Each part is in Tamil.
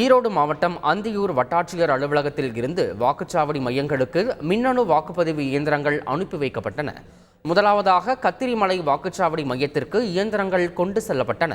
ஈரோடு மாவட்டம் அந்தியூர் வட்டாட்சியர் அலுவலகத்தில் இருந்து வாக்குச்சாவடி மையங்களுக்கு மின்னணு வாக்குப்பதிவு இயந்திரங்கள் அனுப்பி வைக்கப்பட்டன. முதலாவதாக கத்திரிமலை வாக்குச்சாவடி மையத்திற்கு இயந்திரங்கள் கொண்டு செல்லப்பட்டன.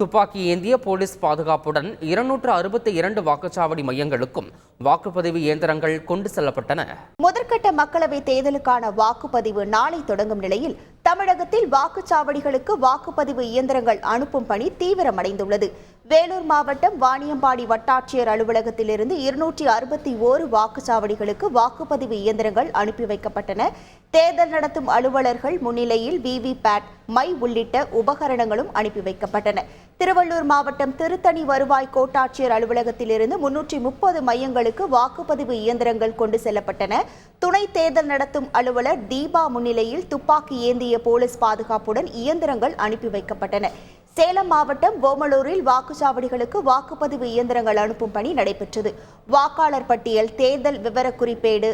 துப்பாக்கி ஏந்திய போலீஸ் பாதுகாப்புடன் இருநூற்று அறுபத்தி இரண்டு வாக்குச்சாவடி மையங்களுக்கும் வாக்குப்பதிவு இயந்திரங்கள் கொண்டு செல்லப்பட்டன. முதற்கட்ட மக்களவை தேர்தலுக்கான வாக்குப்பதிவு நாளை தொடங்கும் நிலையில் தமிழகத்தில் வாக்குச்சாவடிகளுக்கு வாக்குப்பதிவு இயந்திரங்கள் அனுப்பும் பணி தீவிரமடைந்துள்ளது. வேலூர் மாவட்டம் வாணியம்பாடி வட்டாட்சியர் அலுவலகத்திலிருந்து இருநூற்றி அறுபத்தி ஓரு வாக்குச்சாவடிகளுக்கு வாக்குப்பதிவு இயந்திரங்கள் அனுப்பி வைக்கப்பட்டன. தேர்தல் நடத்தும் அலுவலர்கள் முன்னிலையில் விவி பேட் மை உள்ளிட்ட உபகரணங்களும் அனுப்பி வைக்கப்பட்டன. திருவள்ளூர் மாவட்டம் திருத்தணி வருவாய் கோட்டாட்சியர் அலுவலகத்திலிருந்து முன்னூற்றி முப்பது மையங்களுக்கு வாக்குப்பதிவு இயந்திரங்கள் கொண்டு செல்லப்பட்டன. துணை தேர்தல் நடத்தும் அலுவலர் தீபா முன்னிலையில் துப்பாக்கி ஏந்திய போலீஸ் பாதுகாப்புடன் இயந்திரங்கள் அனுப்பி வைக்கப்பட்டன. சேலம் மாவட்டம் ஓமலூரில் வாக்குச்சாவடிகளுக்கு வாக்குப்பதிவு இயந்திரங்கள் அனுப்பும் பணி நடைபெற்றது. வாக்காளர் பட்டியல் தேர்தல் விவரக்குறிப்பேடு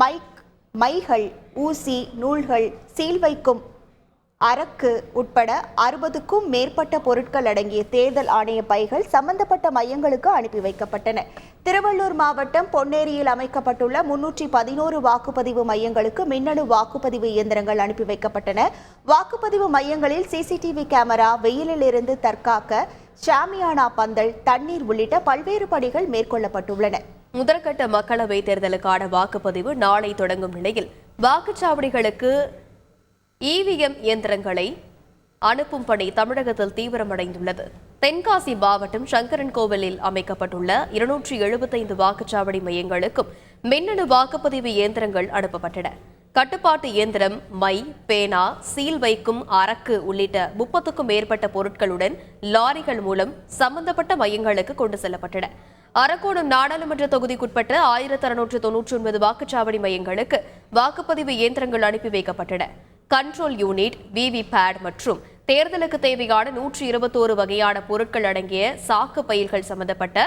மைக் மைகள் ஊசி நூல்கள் சீல் வைக்கும் அரக்கு உட்பட அறுபதுக்கும் மேற்பட்ட பொருட்கள் அடங்கிய தேர்தல் ஆணைய பைகள் சம்பந்தப்பட்ட மையங்களுக்கு அனுப்பி வைக்கப்பட்டன. திருவள்ளூர் மாவட்டம் பொன்னேரியில் அமைக்கப்பட்டுள்ள முன்னூற்றி பதினோரு வாக்குப்பதிவு மையங்களுக்கு மின்னணு வாக்குப்பதிவு இயந்திரங்கள் அனுப்பி வைக்கப்பட்டன. வாக்குப்பதிவு மையங்களில் சிசிடிவி கேமரா வெயிலில் இருந்து தற்காக்க ஷாமியானா பந்தல் தண்ணீர் உள்ளிட்ட பல்வேறு பணிகள் மேற்கொள்ளப்பட்டுள்ளன. முதற்கட்ட மக்களவைத் தேர்தலுக்கான வாக்குப்பதிவு நாளை தொடங்கும் நிலையில் வாக்குச்சாவடிகளுக்கு இவிஎம் இயந்திரங்களை அனுப்பும் பணி தமிழகத்தில் தீவிரமடைந்துள்ளது. தென்காசி மாவட்டம் சங்கரன் கோவிலில் அமைக்கப்பட்டுள்ள இருநூற்றி எழுபத்தைந்து வாக்குச்சாவடி மையங்களுக்கும் மின்னணு வாக்குப்பதிவு இயந்திரங்கள் அனுப்பப்பட்டன. கட்டுப்பாட்டு இயந்திரம் மை பேனா சீல் வைக்கும் அரக்கு உள்ளிட்ட முப்பத்துக்கும் மேற்பட்ட பொருட்களுடன் லாரிகள் மூலம் சம்பந்தப்பட்ட மையங்களுக்கு கொண்டு செல்லப்பட்டன. அரக்கோணம் நாடாளுமன்ற தொகுதிக்குட்பட்ட ஆயிரத்தி அறுநூற்று தொன்னூற்றி ஒன்பது வாக்குச்சாவடி மையங்களுக்கு வாக்குப்பதிவு இயந்திரங்கள் அனுப்பி வைக்கப்பட்டன. கண்ட்ரோல் யூனிட் விவி பேட் மற்றும் தேர்தலுக்கு தேவையான நூற்றி இருபத்தோரு வகையான பொருட்கள் அடங்கிய சாக்கு பயிர்கள் சம்பந்தப்பட்ட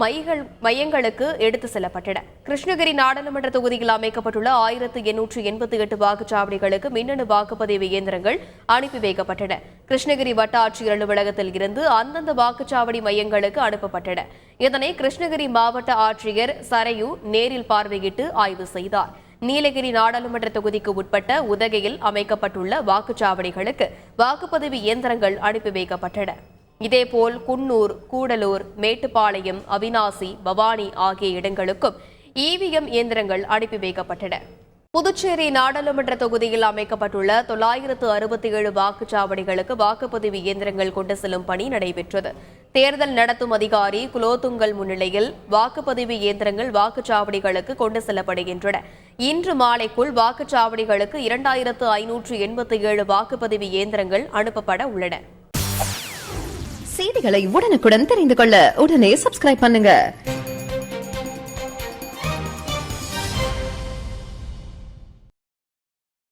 மைகள் மையங்களுக்கு எடுத்து செல்லப்பட்டன. கிருஷ்ணகிரி நாடாளுமன்ற தொகுதியில் அமைக்கப்பட்டுள்ள ஆயிரத்து எண்ணூற்று எண்பத்தி எட்டு வாக்குச்சாவடிகளுக்கு மின்னணு வாக்குப்பதிவு இயந்திரங்கள் அனுப்பி வைக்கப்பட்டன. கிருஷ்ணகிரி வட்ட ஆட்சியர் அலுவலகத்தில் இருந்து அந்தந்த வாக்குச்சாவடி மையங்களுக்கு அனுப்பப்பட்டன. இதனை கிருஷ்ணகிரி மாவட்ட ஆட்சியர் சரையு நேரில் பார்வையிட்டு ஆய்வு செய்தார். நீலகிரி நாடாளுமன்ற தொகுதிக்கு உட்பட்ட உதகையில் அமைக்கப்பட்டுள்ள வாக்குச்சாவடிகளுக்கு வாக்குப்பதிவு இயந்திரங்கள் அனுப்பி வைக்கப்பட்டன. இதேபோல் குன்னூர் கூடலூர் மேட்டுப்பாளையம் அவினாசி பவானி ஆகிய இடங்களுக்கும் இவிஎம் இயந்திரங்கள் அனுப்பி வைக்கப்பட்டன. புதுச்சேரி நாடாளுமன்ற தொகுதியில் அமைக்கப்பட்டுள்ள தொள்ளாயிரத்து அறுபத்தி ஏழு வாக்குச்சாவடிகளுக்கு வாக்குப்பதிவு இயந்திரங்கள் கொண்டு செல்லும் பணி நடைபெற்றது. தேர்தல் நடத்தும் அதிகாரி குலோத்துங்கல் முன்னிலையில் வாக்குப்பதிவு இயந்திரங்கள் வாக்குச்சாவடிகளுக்கு கொண்டு செல்லப்படுகின்றன. இன்று மாலைக்குள் வாக்குச்சாவடிகளுக்கு இரண்டாயிரத்து ஐநூற்று எண்பத்தி ஏழு வாக்குப்பதிவு இயந்திரங்கள் அனுப்பப்பட உள்ளன. செய்திகளை உடனுக்குடன் தெரிந்து கொள்ள உடனே சப்ஸ்கிரைப் பண்ணுங்க.